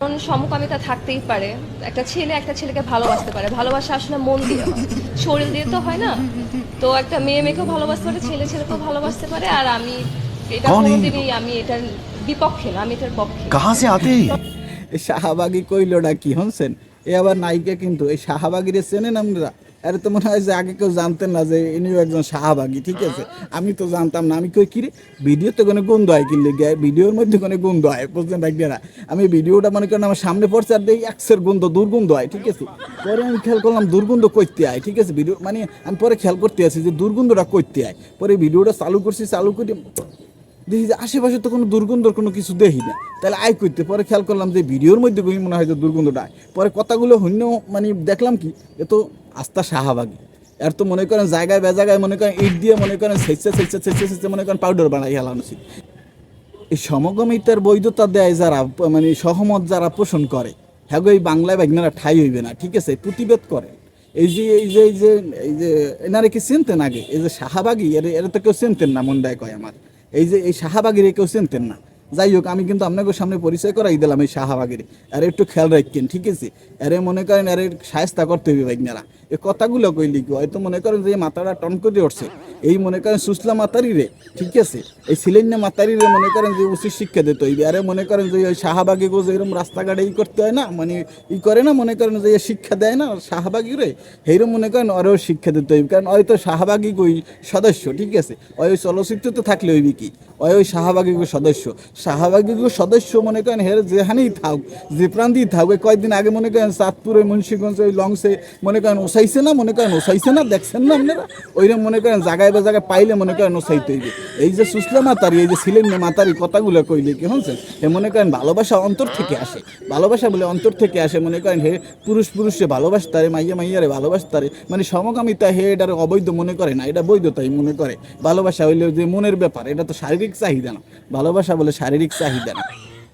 কারণ সমকামিতা থাকতেই পারে। একটা ছেলে একটা ছেলেকে ভালোবাসতে পারে। ভালোবাসা আসলে মন দিয়ে শরীর দিয়ে তো হয় না। তো একটা মেয়ে মেয়েকেও ভালোবাসতে পারে ছেলে ছেলেকেও ভালোবাসতে পারে। আর আমি এটা কোনোদিনই আমি এটার বিপক্ষে না আমি এটার পক্ষে। কাহাসে আতে শাহবাগি কইল না কি হনসেন এ আবার নায়িকা কিন্তু এই শাহবাগিরে সেনে নাম আরে তো মনে হয় যে আগে কেউ জানতেন না যে ইনিও একজন শাহবাগি ঠিক আছে? আমি তো জানতাম না। আমি কই কিরে ভিডিওতে কোনো গন্ধ হয় কিনলে ভিডিওর মধ্যে কোনো গন্ধ হয় বুঝলেন ডাক্তারা আমি ভিডিওটা মনে করেন আমার সামনে পড়ছে আর দেখি একসের গন্ধ দুর্গন্ধ হয় ঠিক আছে? পরে আমি খেয়াল করলাম দুর্গন্ধ করতে হয় ঠিক আছে? ভিডিও মানে আমি পরে খেয়াল করতে আছি যে দুর্গন্ধটা করতে হয় পরে ভিডিওটা চালু করছি চালু করে দেখি যে আশেপাশে তো কোনো দুর্গন্ধর কোনো কিছু দেখি না। তাহলে আয় করতে পরে খেয়াল করলাম যে ভিডিওর মধ্যে মনে হয় যে দুর্গন্ধটা আয়। পরে কথাগুলো হইন্য মানে দেখলাম কি এ তো আস্থা শাহবাগি। আর তো মনে করেন জায়গায় বেজাগায় মনে করেন ইট দিয়ে মনে করেন সেচে সেচে সেচে সেচে মনে করেন পাউডার বানাই হেলানো উচিত এই সমগমিতার বৈধতা দেয় যারা মানে সহমত যারা পোষণ করে হ্যাঁ এই বাংলায় বাগনারা ঠাই হইবে না, ঠিক আছে? প্রতিবাদ করে এই যে এই যে এই যে এই যে, এনারে কি চিনতেন আগে? এই যে শাহবাগি, এর, এরা তো কেউ চিনতেন না মন্ডায় কয় আমার। এই যে, এই শাহবাগির কেউ চিনতেন না। যাই হোক আমি কিন্তু আপনাকে সামনে পরিচয় করাই দিলাম এই শাহবাগির। আর একটু খেয়াল রাখবেন ঠিক আছে? আরে মনে করেন, আরে সায়স্তা করতে হবে বাইকনারা এই কথাগুলো কইলি কি হয়তো মনে করেন যে মাথাটা টন করে উঠছে। এই মনে করেন সুসলা মাতারি রে, ঠিক আছে? এই সিলেন্যা মাতারি রে মনে করেন যে উচিত শিক্ষা দিতে হইবে। আরে মনে করেন যে ওই শাহবাগে গো যে এরকম রাস্তাঘাটে ই করতে হয় না মানে ই করে না, মনে করেন যে এ শিক্ষা দেয় না শাহবাগি রে সেইরকম মনে করেন ওরেও শিক্ষা দিতে হইবে। কারণ হয়তো শাহবাগি গই সদস্য, ঠিক আছে? ওই চলচ্চিত্র তো থাকলে হইবে কি? ওই ওই শাহবাগি গো সদস্য। শাহবাগি সদস্য মনে করেন, হের যেখানেই থাক যে প্রান্তেই থাক কয়েকদিন আগে মনে করেন চাঁদপুরে, মুন্সিগঞ্জ, ওই লংসে মনে করেন ওসাইছে না, মনে করেন ওসাইছে না, দেখছেন না আপনারা? ওইরকম মনে করেন জায়গায় বা জায়গায় পাইলে মনে করেন ওসাইতে হইবে। এই যে সুসলা মাতারি, এই যে সিলেন মাতারি কথাগুলো কইলে কি হচ্ছে হে মনে করেন ভালোবাসা অন্তর থেকে আসে। ভালোবাসা বলে অন্তর থেকে আসে মনে করেন, হে পুরুষ পুরুষে ভালোবাসতারে, মাইয়া মাইয়ারে ভালোবাসতারে। মানে সমকামিতা হে এটার অবৈধ মনে করে না, এটা বৈধতাই মনে করে। ভালোবাসা হইলে যে মনের ব্যাপার, এটা তো শারীরিক চাহিদা না। ভালোবাসা বলে চাহিদা না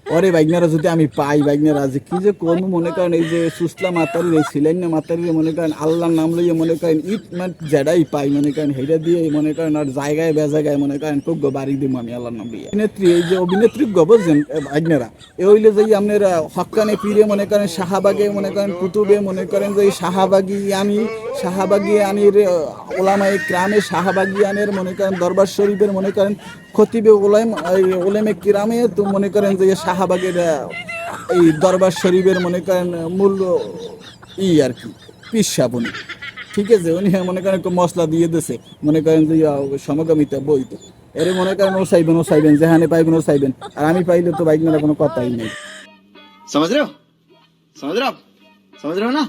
ওরে বাইকনারা যদি আমি পাই বাইকনারা যে কি যে করব মনে করেন এই যে সুসলা মাতারি এই সিলাইনা মাতারি মনে করেন আল্লাহর নাম লইয়ে মনে করেন ইট মানে জেডাই পাই মনে করেন হেটা দিয়ে মনে করেন আর জায়গায় বে জায়গায় মনে করেন খুব বাড়ি দিব আমি আল্লাহর নাম লইয়ে অভিনেত্রী এই যে অভিনেত্রী গবজেন বাইকনারা এ হইলে যে আপনার হকানে পীরে মনে করেন শাহাবাগে মনে করেন কুতুবে মনে করেন যে শাহাবাগি আনি শাহাবাগি আনির ওলামাই ক্রামে শাহাবাগি আনের মনে করেন দরবার শরীফের মনে করেন খতিবে ওলাইম ওলেমে কিরামে তো মনে করেন যে ইয়ে শাহাবাগের এই দরবার শরীফের মনে করেন মূল ই আর কি পিসাব উনি। ঠিক আছে, উনি মনে করেন একটু মশলা দিয়ে দিছে, মনে করেন যে সমগামিতা তো। এর মনে করেন ও চাইবেন ও চাইবেন যেখানে পাইবেন ও চাইবেন আর আমি পাইলে তো বাইক মেলা কোনো কথাই নেই। সমাজ রেও সমাজ রেও সমাজ রেও না?